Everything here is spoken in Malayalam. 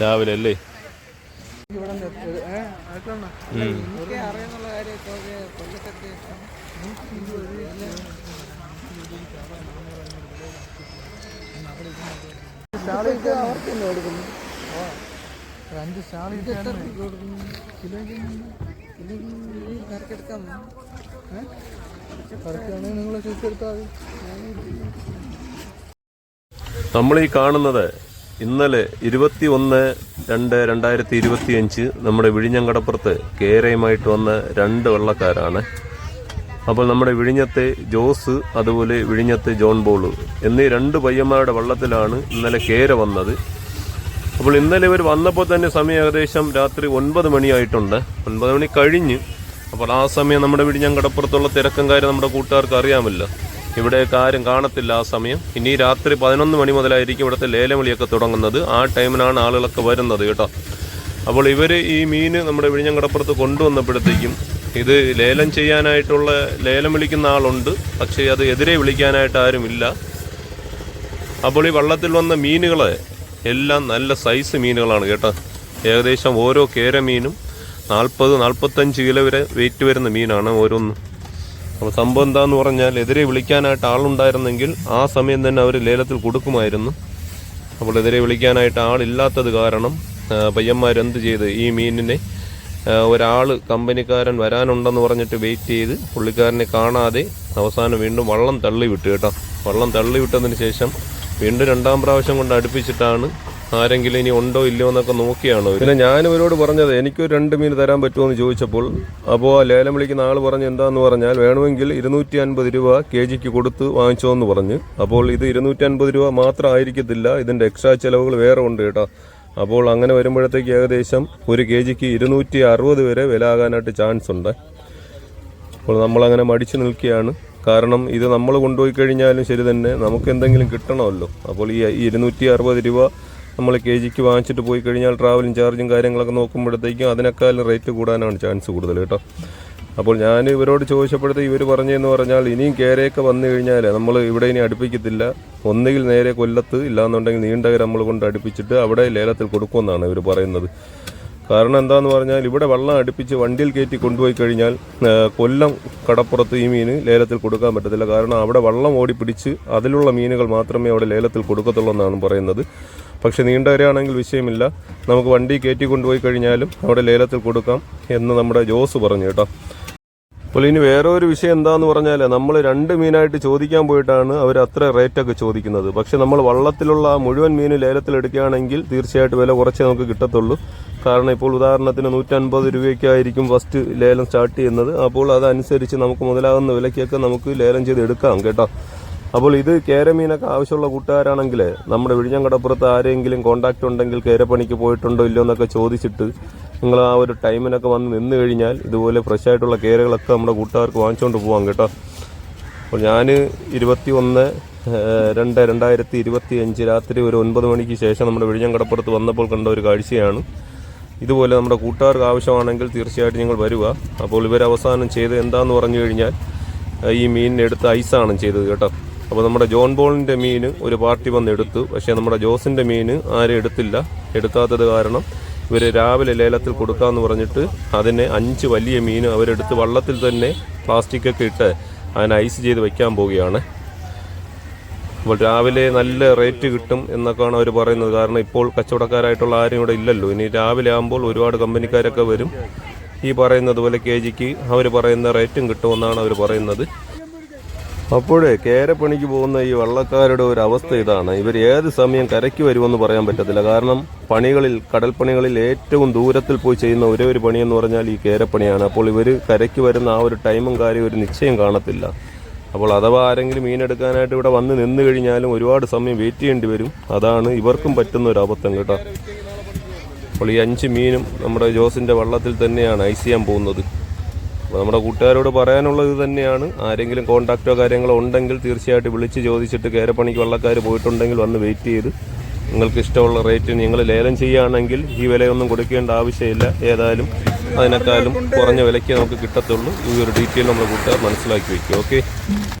രാവിലെ അല്ലേ ഇവിടെ നിർത്തി ഏ ആയിട്ടാണ് എനിക്ക് അറിയാന്നുള്ള കാര്യം കൊല്ലത്തൊക്കെ സ്റ്റാളിക്ക് അവർക്ക് തന്നെ കൊടുക്കുന്നു കറക്റ്റാണെങ്കിൽ നിങ്ങൾ നമ്മൾ ഈ കാണുന്നത് ഇന്നലെ ഇരുപത്തി ഒന്ന് രണ്ട് രണ്ടായിരത്തി ഇരുപത്തി അഞ്ച് നമ്മുടെ വിഴിഞ്ഞങ്കടപ്പുറത്ത് കേരയുമായിട്ട് വന്ന രണ്ട് വെള്ളക്കാരാണ്. അപ്പോൾ നമ്മുടെ വിഴിഞ്ഞത്തെ ജോസ് അതുപോലെ വിഴിഞ്ഞത്തെ ജോൺ ബോൾ എന്നീ രണ്ട് പയ്യന്മാരുടെ വള്ളത്തിലാണ് ഇന്നലെ കേര വന്നത്. അപ്പോൾ ഇന്നലെ ഇവർ വന്നപ്പോൾ തന്നെ സമയം ഏകദേശം രാത്രി ഒൻപത് മണിയായിട്ടുണ്ട്. ഒൻപത് മണി കഴിഞ്ഞ്. അപ്പോൾ ആ സമയം നമ്മുടെ വിഴിഞ്ഞങ്കടപ്പുറത്തുള്ള തിരക്കും കാര്യം നമ്മുടെ കൂട്ടുകാർക്ക് അറിയാമല്ലോ. ഇവിടെയൊക്കെ ആരും കാണത്തില്ല ആ സമയം. ഇനി രാത്രി പതിനൊന്ന് മണി മുതലായിരിക്കും ഇവിടുത്തെ ലേലവിളിയൊക്കെ തുടങ്ങുന്നത്. ആ ടൈമിനാണ് ആളുകളൊക്കെ വരുന്നത് കേട്ടോ. അപ്പോൾ ഇവർ ഈ മീൻ നമ്മുടെ വിഴിഞ്ഞങ്കടപ്പുറത്ത് കൊണ്ടുവന്നപ്പോഴത്തേക്കും ഇത് ലേലം ചെയ്യാനായിട്ടുള്ള ലേലം വിളിക്കുന്ന ആളുണ്ട്. പക്ഷേ അത് എതിരെ വിളിക്കാനായിട്ട് ആരുമില്ല. അപ്പോൾ ഈ വള്ളത്തിൽ വന്ന മീനുകൾ എല്ലാം നല്ല സൈസ് മീനുകളാണ് കേട്ടോ. ഏകദേശം ഓരോ കേര മീനും നാൽപ്പത് നാൽപ്പത്തഞ്ച് കിലോ വരെ വെയിറ്റ് വരുന്ന മീനാണ് ഓരോന്നും. അപ്പോൾ സംഭവം എന്താന്ന് പറഞ്ഞാൽ എതിരെ വിളിക്കാനായിട്ട് ആളുണ്ടായിരുന്നെങ്കിൽ ആ സമയം തന്നെ അവർ ലേലത്തിൽ കൊടുക്കുമായിരുന്നു. അപ്പോൾ എതിരെ വിളിക്കാനായിട്ട് ആളില്ലാത്തത് കാരണം പയ്യന്മാരെന്ത് ചെയ്ത് ഈ മീനിനെ ഒരാൾ കമ്പനിക്കാരൻ വരാനുണ്ടെന്ന് പറഞ്ഞിട്ട് വെയിറ്റ് ചെയ്ത് പുള്ളിക്കാരനെ കാണാതെ അവസാനം വീണ്ടും വള്ളം തള്ളി വിട്ടു കേട്ടോ. വള്ളം തള്ളി വിട്ടതിന് ശേഷം വീണ്ടും രണ്ടാം പ്രാവശ്യം കൊണ്ട് അടുപ്പിച്ചിട്ടാണ് ആരെങ്കിലും ഇനി ഉണ്ടോ ഇല്ലയോ എന്നൊക്കെ നോക്കിയാണ് പിന്നെ ഞാൻ ഇവരോട് പറഞ്ഞത് എനിക്കൊരു രണ്ട് മീൻ തരാൻ പറ്റുമോ? എന്ന് ചോദിച്ചപ്പോൾ അപ്പോൾ ലേലം വിളിക്കുന്ന ആൾ പറഞ്ഞ് എന്താന്ന് പറഞ്ഞാൽ വേണമെങ്കിൽ ഇരുന്നൂറ്റി അൻപത് രൂപ കെ ജിക്ക് കൊടുത്ത് വാങ്ങിച്ചോ എന്ന് പറഞ്ഞ്. അപ്പോൾ ഇത് ഇരുന്നൂറ്റി അൻപത് രൂപ മാത്രം ആയിരിക്കത്തില്ല ഇതിന്റെ എക്സ്ട്രാ ചിലവുകൾ വേറെ ഉണ്ട് കേട്ടോ. അപ്പോൾ അങ്ങനെ വരുമ്പോഴത്തേക്ക് ഏകദേശം ഒരു കെ ജിക്ക് ഇരുന്നൂറ്റി അറുപത് വരെ വില ആകാനായിട്ട് ചാൻസ് ഉണ്ട്. അപ്പോൾ നമ്മളങ്ങനെ മടിച്ചു നിൽക്കുകയാണ്. കാരണം ഇത് നമ്മൾ കൊണ്ടുപോയി കഴിഞ്ഞാലും ശരി തന്നെ നമുക്ക് എന്തെങ്കിലും കിട്ടണമല്ലോ. അപ്പോൾ ഈ ഇരുന്നൂറ്റി അറുപത് രൂപ നമ്മൾ കെ ജിക്ക് വാങ്ങിച്ചിട്ട് പോയി കഴിഞ്ഞാൽ ട്രാവലും ചാർജും കാര്യങ്ങളൊക്കെ നോക്കുമ്പോഴത്തേക്കും അതിനേക്കാളും റേറ്റ് കൂടാനാണ് ചാൻസ് കൂടുതൽ കേട്ടോ. അപ്പോൾ ഞാൻ ഇവരോട് ചോദിച്ചപ്പോഴത്തെ ഇവർ പറഞ്ഞതെന്ന് പറഞ്ഞാൽ ഇനിയും കേരയൊക്കെ വന്നു കഴിഞ്ഞാൽ നമ്മൾ ഇവിടെ ഇനി അടുപ്പിക്കത്തില്ല. ഒന്നുകിൽ നേരെ കൊല്ലത്ത് ഇല്ലാന്നുണ്ടെങ്കിൽ നീണ്ടകര നമ്മൾ കൊണ്ട് അടുപ്പിച്ചിട്ട് അവിടെ ലേലത്തിൽ കൊടുക്കുമെന്നാണ് ഇവർ പറയുന്നത്. കാരണം എന്താന്ന് പറഞ്ഞാൽ ഇവിടെ വെള്ളം അടുപ്പിച്ച് വണ്ടിയിൽ കയറ്റി കൊണ്ടുപോയി കഴിഞ്ഞാൽ കൊല്ലം കടപ്പുറത്ത് ഈ മീന് ലേലത്തിൽ കൊടുക്കാൻ പറ്റത്തില്ല. കാരണം അവിടെ വെള്ളം ഓടി പിടിച്ച് അതിലുള്ള മീനുകൾ മാത്രമേ അവിടെ ലേലത്തിൽ കൊടുക്കത്തുള്ളൂ എന്നാണ് പറയുന്നത്. പക്ഷെ നീണ്ടകരയാണെങ്കിൽ വിഷയമില്ല. നമുക്ക് വണ്ടി കയറ്റി കൊണ്ടുപോയി കഴിഞ്ഞാലും അവിടെ ലേലത്തിൽ കൊടുക്കാം എന്ന് നമ്മുടെ ജോസ് പറഞ്ഞു കേട്ടോ. അപ്പോൾ ഇനി വേറെ ഒരു വിഷയം എന്താന്ന് പറഞ്ഞാൽ നമ്മൾ രണ്ട് മീനായിട്ട് ചോദിക്കാൻ പോയിട്ടാണ് അവർ അത്ര റേറ്റൊക്കെ ചോദിക്കുന്നത്. പക്ഷെ നമ്മൾ വള്ളത്തിലുള്ള ആ മുഴുവൻ മീൻ ലേലത്തിൽ എടുക്കുകയാണെങ്കിൽ തീർച്ചയായിട്ടും വില കുറച്ചേ നമുക്ക് കിട്ടത്തുള്ളൂ. കാരണം ഇപ്പോൾ ഉദാഹരണത്തിന് നൂറ്റൻപത് രൂപയ്ക്കായിരിക്കും ഫസ്റ്റ് ലേലം സ്റ്റാർട്ട് ചെയ്യുന്നത്. അപ്പോൾ അതനുസരിച്ച് നമുക്ക് മുതലാകുന്ന വിലയ്ക്കൊക്കെ നമുക്ക് ലേലം ചെയ്ത് എടുക്കാം കേട്ടോ. അപ്പോൾ ഇത് കേരമീനൊക്കെ ആവശ്യമുള്ള കൂട്ടുകാരാണെങ്കിൽ നമ്മുടെ വിഴിഞ്ഞങ്കടപ്പുറത്ത് ആരെങ്കിലും കോണ്ടാക്ട് ഉണ്ടെങ്കിൽ കേരപ്പണിക്ക് പോയിട്ടുണ്ടോ ഇല്ലയോ എന്നൊക്കെ ചോദിച്ചിട്ട് നിങ്ങൾ ആ ഒരു ടൈമിനൊക്കെ വന്ന് നിന്ന് കഴിഞ്ഞാൽ ഇതുപോലെ ഫ്രഷ് ആയിട്ടുള്ള കേരകളൊക്കെ നമ്മുടെ കൂട്ടുകാർക്ക് വാങ്ങിച്ചുകൊണ്ട് പോവാം കേട്ടോ. അപ്പോൾ ഞാൻ ഇരുപത്തി ഒന്ന് രണ്ട് രണ്ടായിരത്തി ഇരുപത്തി അഞ്ച് രാത്രി ഒരു ഒൻപത് മണിക്ക് ശേഷം നമ്മുടെ വിഴിഞ്ഞങ്കടപ്പുറത്ത് വന്നപ്പോൾ കണ്ട ഒരു കാഴ്ചയാണ്. ഇതുപോലെ നമ്മുടെ കൂട്ടുകാർക്ക് ആവശ്യമാണെങ്കിൽ തീർച്ചയായിട്ടും ഞങ്ങൾ വരിക അപ്പോൾ ഇവരവസാനം ചെയ്ത് എന്താണെന്ന് പറഞ്ഞു കഴിഞ്ഞാൽ ഈ മീനിനെടുത്ത് ഐസാണ് ചെയ്തത് കേട്ടോ. അപ്പോൾ നമ്മുടെ ജോൺ ബോളിന്റെ മീൻ ഒരു പാർട്ടി വന്ന് എടുത്തു പക്ഷേ നമ്മുടെ ജോസിന്റെ മീൻ ആരും എടുത്തില്ല. എടുക്കാത്തത് കാരണം ഇവർ രാവിലെ ലേലത്തിൽ കൊടുക്കാമെന്ന് പറഞ്ഞിട്ട് അതിനെ അഞ്ച് വലിയ മീൻ അവരെടുത്ത് വള്ളത്തിൽ തന്നെ പ്ലാസ്റ്റിക്കൊക്കെ ഇട്ട് അതിനെ ഐസ് ചെയ്ത് വയ്ക്കാൻ പോവുകയാണ്. അപ്പോൾ രാവിലെ നല്ല റേറ്റ് കിട്ടും എന്നൊക്കെയാണ് അവർ പറയുന്നത്. കാരണം ഇപ്പോൾ കച്ചവടക്കാരായിട്ടുള്ള ആരും ഇവിടെ ഇല്ലല്ലോ. ഇനി രാവിലെ ആകുമ്പോൾ ഒരുപാട് കമ്പനിക്കാരൊക്കെ വരും. ഈ പറയുന്നത് പോലെ കെ ജിക്ക് അവർ പറയുന്ന റേറ്റും കിട്ടുമെന്നാണ് അവർ പറയുന്നത്. അപ്പോഴേ കേരപ്പണിക്ക് പോകുന്ന ഈ വള്ളക്കാരുടെ ഒരു അവസ്ഥ ഇതാണ്. ഇവർ ഏത് സമയം കരയ്ക്ക് വരുമെന്ന് പറയാൻ പറ്റത്തില്ല. കാരണം പണികളിൽ കടൽപ്പണികളിൽ ഏറ്റവും ദൂരത്തിൽ പോയി ചെയ്യുന്ന ഒരേ ഒരു പണിയെന്ന് പറഞ്ഞാൽ ഈ കേരപ്പണിയാണ്. അപ്പോൾ ഇവർ കരയ്ക്ക് വരുന്ന ആ ഒരു ടൈമും കാര്യം ഒരു നിശ്ചയം കാണത്തില്ല. അപ്പോൾ അഥവാ ആരെങ്കിലും മീനെടുക്കാനായിട്ട് ഇവിടെ വന്ന് നിന്ന് കഴിഞ്ഞാലും ഒരുപാട് സമയം വെയിറ്റ് ചെയ്യേണ്ടി വരും. അതാണ് ഇവർക്കും പറ്റുന്ന ഒരു അബദ്ധം കേട്ടോ. അപ്പോൾ ഈ അഞ്ച് മീനും നമ്മുടെ ജോസിന്റെ വള്ളത്തിൽ തന്നെയാണ് ഐസ് ചെയ്യാൻ പോകുന്നത്. അപ്പോൾ നമ്മുടെ കൂട്ടുകാരോട് പറയാനുള്ളത് തന്നെയാണ്. ആരെങ്കിലും കോൺടാക്റ്റോ കാര്യങ്ങളോ ഉണ്ടെങ്കിൽ തീർച്ചയായിട്ടും വിളിച്ച് ചോദിച്ചിട്ട് കേരപ്പണിക്ക് വള്ളക്കാർ പോയിട്ടുണ്ടെങ്കിൽ വന്ന് വെയിറ്റ് ചെയ്ത് നിങ്ങൾക്ക് ഇഷ്ടമുള്ള റേറ്റ് നിങ്ങൾ ലേലം ചെയ്യുകയാണെങ്കിൽ ഈ വിലയൊന്നും കൊടുക്കേണ്ട ആവശ്യമില്ല. ഏതായാലും അതിനേക്കാളും കുറഞ്ഞ വിലയ്ക്ക് നമുക്ക് കിട്ടത്തുള്ളൂ. ഈ ഒരു ഡീറ്റെയിൽ നമ്മുടെ കൂട്ടുകാർ മനസ്സിലാക്കി വയ്ക്കും. ഓക്കെ?